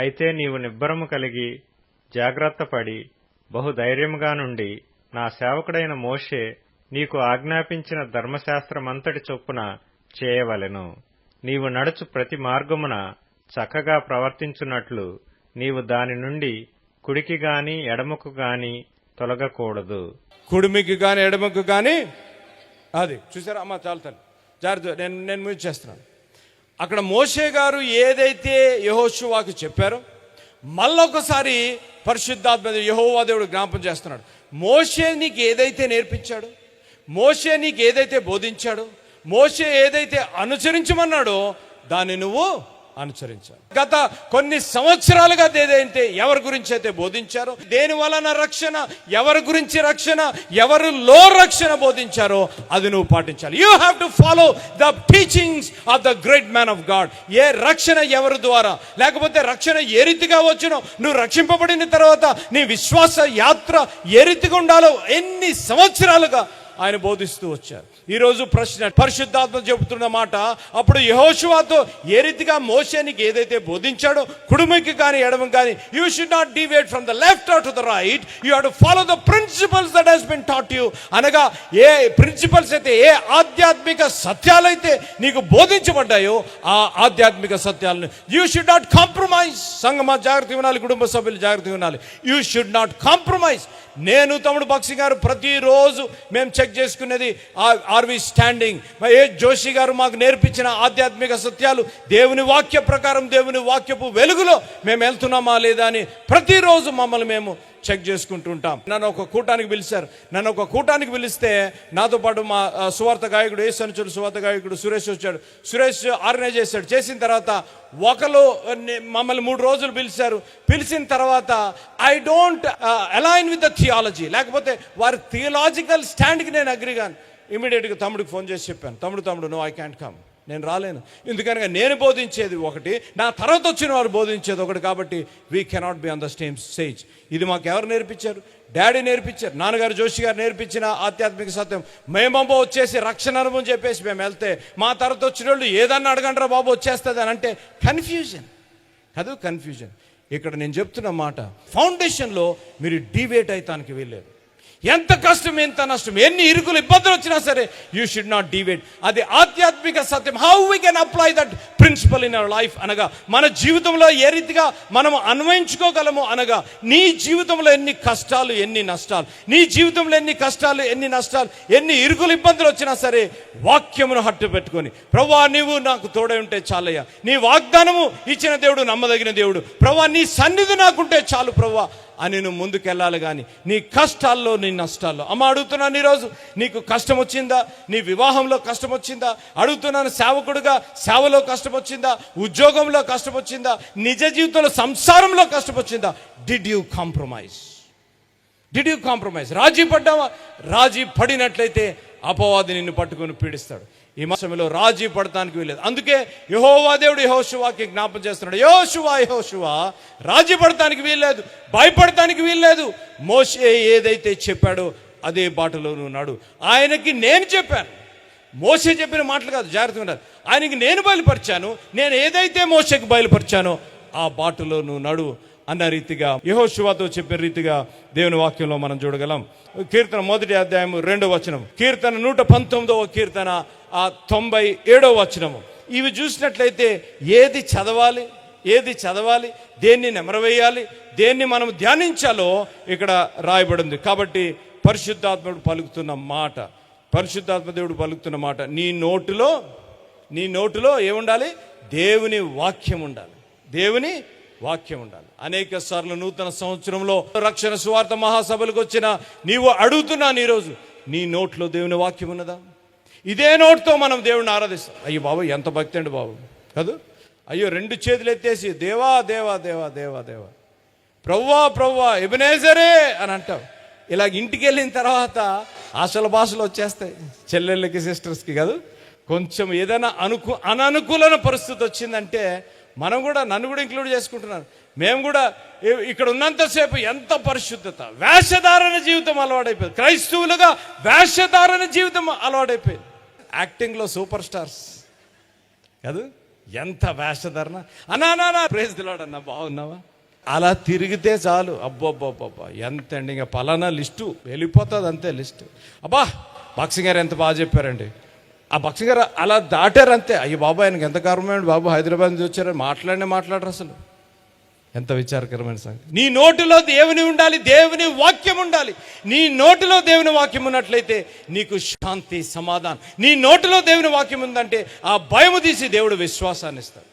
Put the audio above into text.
అయితే నీవు నిబ్బరము కలిగి జాగ్రత్తపడి బహుధైర్యముగా నుండి నా సేవకుడైన మోషే నీకు ఆజ్ఞాపించిన ధర్మశాస్త్రమంతటి చొప్పున చేయవలెను. నీవు నడుచు ప్రతి మార్గమున చక్కగా ప్రవర్తించున్నట్లు నీవు దాని నుండి కుడికి గాని ఎడమకు గాని తొలగకూడదు. కుడిమికి కానీ ఎడమకు కానీ అది చూసారా? అమ్మ చాలు తల్లి. జాగ్రత్త నేను నేను ముగించేస్తున్నాను అక్కడ మోషే గారు ఏదైతే యహోశువాకు చెప్పారో మళ్ళొకసారి పరిశుద్ధాత్మ యహోవా దేవుడు జ్ఞాపం చేస్తున్నాడు. మోషే నీకు ఏదైతే నేర్పించాడు మోషే నీకు ఏదైతే బోధించాడో మోషే ఏదైతే అనుసరించమన్నాడో దాన్ని నువ్వు అనుసరించాలి గత కొన్ని సంవత్సరాలుగా ఏదైతే ఎవరి గురించి అయితే బోధించారో దేని వలన రక్షణ ఎవరి గురించి రక్షణ ఎవరిలో రక్షణ బోధించారో అది నువ్వు పాటించాలి. You have to follow the teachings of the great man of God ఏ రక్షణ ఎవరి ద్వారా? లేకపోతే రక్షణ ఏ రీతిగా వచ్చినో? నువ్వు రక్షింపబడిన తర్వాత నీ విశ్వాస యాత్ర ఏ రీతిగా ఉండాలో ఎన్ని సంవత్సరాలుగా ఆయన బోధిస్తూ వచ్చారు. ఈరోజు ప్రశ్న పరిశుద్ధాత్మ చెబుతున్న మాట అప్పుడు యహోశువాతో ఏ రీతిగా మోసేనికి ఏదైతే బోధించాడో కుడుముకి కానీ ఎడమ కానీ you should not deviate from the left or to the right you have to follow the principles that he's been taught you అనగా ఏ ప్రిన్సిపల్స్ అయితే ఏ ఆధ్యాత్మిక సత్యాలైతే నీకు బోధించబడ్డాయో ఆ ఆధ్యాత్మిక సత్యాలను యూ షుడ్ నాట్ కాంప్రమైజ్ సంగమా జాగ్రత్త వినాలి కుటుంబ సభ్యులు జాగ్రత్త వినాలి. యూ షుడ్ నాట్ కాంప్రమైజ్ నేను తమ్ముడు బక్సి గారు ప్రతిరోజు మేము చెక్ చేసుకునేది ఆర్ వి స్టాండింగ్. ఏ జోషి గారు మాకు నేర్పించిన ఆధ్యాత్మిక సత్యాలు దేవుని వాక్య ప్రకారం దేవుని వాక్యపు వెలుగులో మేము వెళ్తున్నామా లేదా అని ప్రతిరోజు మమ్మల్ని మేము చెక్ చేసుకుంటూ ఉంటాం. నన్ను ఒక కూటానికి పిలిచారు. నన్ను ఒక కూటానికి పిలిస్తే నాతో పాటు మా సువార్త గాయకుడు ఏ సంచుడు సువార్త గాయకుడు సురేష్ వచ్చాడు. సురేష్ ఆర్గనైజ్ చేశాడు. చేసిన తర్వాత ఒకరు మమ్మల్ని మూడు రోజులు పిలిచారు. పిలిచిన తర్వాత I don't align with the theology లేకపోతే వారి థియలాజికల్ స్టాండ్కి నేను అగ్రిగాను ఇమీడియట్గా తమ్ముడికి ఫోన్ చేసి చెప్పాను. తమ్ముడు తమ్ముడు నో ఐ క్యాంట్ కమ్ నేను రాలేను. ఎందుకనగా నేను బోధించేది ఒకటి నా తర్వాత వచ్చిన వారు బోధించేది ఒకటి కాబట్టి we cannot be on the same stage ఇది మాకు ఎవరు నేర్పించారు? డాడీ నేర్పించారు నాన్నగారు జోషి గారు నేర్పించిన ఆధ్యాత్మిక సత్యం. మేమమ్మ వచ్చేసి రక్షణ అనుభవం చెప్పేసి మేము వెళ్తే మా తర్వాత వచ్చిన వాళ్ళు ఏదన్నా అడగంటారా బాబు వచ్చేస్తుంది అని అంటే కన్ఫ్యూజన్ కాదు కన్ఫ్యూజన్ ఇక్కడ నేను చెప్తున్న మాట ఫౌండేషన్లో మీరు డివేట్ అవుతానికి వీల్లేదు. ఎంత కష్టం ఎంత నష్టం ఎన్ని ఇరుకులు ఇబ్బందులు వచ్చినా సరే యూ షుడ్ నాట్ డివేట్ అది ఆధ్యాత్మిక సత్యం. How we can apply that principle in our life అనగా మన జీవితంలో ఏ రీతిగా మనం అన్వయించుకోగలము అనగా నీ జీవితంలో ఎన్ని కష్టాలు ఎన్ని నష్టాలు నీ జీవితంలో ఎన్ని కష్టాలు ఎన్ని నష్టాలు ఎన్ని ఇరుకులు ఇబ్బందులు వచ్చినా సరే వాక్యమును హట్టు పెట్టుకొని ప్రభా నీవు నాకు తోడై ఉంటే చాలయ్యా. నీ వాగ్దానము ఇచ్చిన దేవుడు నమ్మదగిన దేవుడు. ప్రభా నీ సన్నిధి నాకుంటే చాలు ప్రభా. అని నువ్వు ముందుకెళ్ళాలి కానీ నీ కష్టాల్లో నీ నష్టాల్లో. అమ్మ అడుగుతున్నాను ఈరోజు నీకు కష్టం వచ్చిందా నీ వివాహంలో కష్టం వచ్చిందా అడుగుతున్నాను సేవకుడుగా సేవలో కష్టం వచ్చిందా ఉద్యోగంలో కష్టం వచ్చిందా నిజ జీవితంలో సంసారంలో కష్టం వచ్చిందా did you compromise did you compromise రాజీ పడ్డావా? రాజీ పడినట్లయితే అపవాది నిన్ను పట్టుకొని పీడిస్తాడు. ఈ మాసంలో రాజీ పడటానికి వీలేదు అందుకే యహోవా దేవుడు యహోశువాకి జ్ఞాపం చేస్తున్నాడు. యహోశువా యహోశువా రాజీ పడటానికి వీల్లేదు భయపడటానికి వీల్లేదు. మోషే ఏదైతే చెప్పాడో అదే బాటలో ఉన్నాడు. ఆయనకి నేను చెప్పాను. మోసే చెప్పిన మాటలు కాదు జాగ్రత్తగా ఉండాలి. ఆయనకి నేను బయలుపరిచాను. నేను ఏదైతే మోసకి బయలుపరిచానో ఆ బాటలో నువ్వు నడు అన్న రీతిగా యహోశివాతో చెప్పిన రీతిగా దేవుని వాక్యంలో మనం చూడగలం. కీర్తన మొదటి అధ్యాయం రెండో వచనం. కీర్తన నూట పంతొమ్మిదవ కీర్తన తొంభై ఏడవ వచనము. ఇవి చూసినట్లయితే ఏది చదవాలి ఏది చదవాలి దేన్ని నెమరవేయాలి దేన్ని మనం ధ్యానించాలో ఇక్కడ రాయబడింది. కాబట్టి పరిశుద్ధాత్ముడు పలుకుతున్న మాట పరిశుద్ధాత్మ దేవుడు పలుకుతున్న మాట నీ నోటిలో నీ నోటిలో ఏముండాలి? దేవుని వాక్యం ఉండాలి. దేవుని వాక్యం ఉండాలి. అనేక సార్లు నూతన సంవత్సరంలో రక్షణ సువార్త మహాసభలకు వచ్చిన నీవు అడుగుతున్నాను ఈరోజు నీ నోట్లో దేవుని వాక్యం ఉన్నదా? ఇదే నోటితో మనం దేవుడిని ఆరాధిస్తాం. అయ్యో బాబు ఎంత భక్తి అండి బాబు. కాదు? అయ్యో రెండు చేతులు ఎత్తేసి దేవా దేవా దేవా దేవా దేవా. ప్రవ్వా ప్రవ్వా ఎబినేజరే అని అంటావు. ఇలా ఇంటికి వెళ్ళిన తర్వాత అసలు భాషలు వచ్చేస్తాయి. చెల్లెళ్ళకి సిస్టర్స్కి కాదు. కొంచెం ఏదైనా అనుకు అననుకూలన పరిస్థితి వచ్చిందంటే మనం కూడా నన్ను కూడా ఇంక్లూడ్ చేసుకుంటున్నాను మేము కూడా ఇక్కడ ఉన్నంతసేపు ఎంత పరిశుద్ధత. వేషధారణ జీవితం అలవాడైపోయింది క్రైస్తవులుగా వేషధారణ జీవితం అలవాడైపోయింది యాక్టింగ్లో సూపర్ స్టార్స్. కాదు? ఎంత వేషధరణ. అన్నా ప్రేజ్ దిలాడు అన్న బాగున్నావా? అలా తిరిగితే చాలు. అబ్బబ్బబ్బబ్బా ఎంత అండి ఇంకా పలానా లిస్టు. వెళ్ళిపోతుంది అంతే లిస్టు. అబ్బా బాక్సింగ్ గారు ఎంత బాగా చెప్పారండి. ఆ బాక్సింగ్ గారు అలా దాటారు అంతే అయ్యో బాబు ఆయనకి ఎంత కారణమైంది బాబు. హైదరాబాద్ నుంచి వచ్చారని మాట్లాడినే మాట్లాడరు అసలు. ఎంత విచారకరమైన సంగతి. నీ నోటిలో దేవుని ఉండాలి దేవుని వాక్యం ఉండాలి. నీ నోటిలో దేవుని వాక్యం ఉన్నట్లయితే నీకు శాంతి సమాధానం. నీ నోటిలో దేవుని వాక్యం ఉందంటే ఆ భయము తీసి దేవుడు విశ్వాసాన్ని ఇస్తాడు.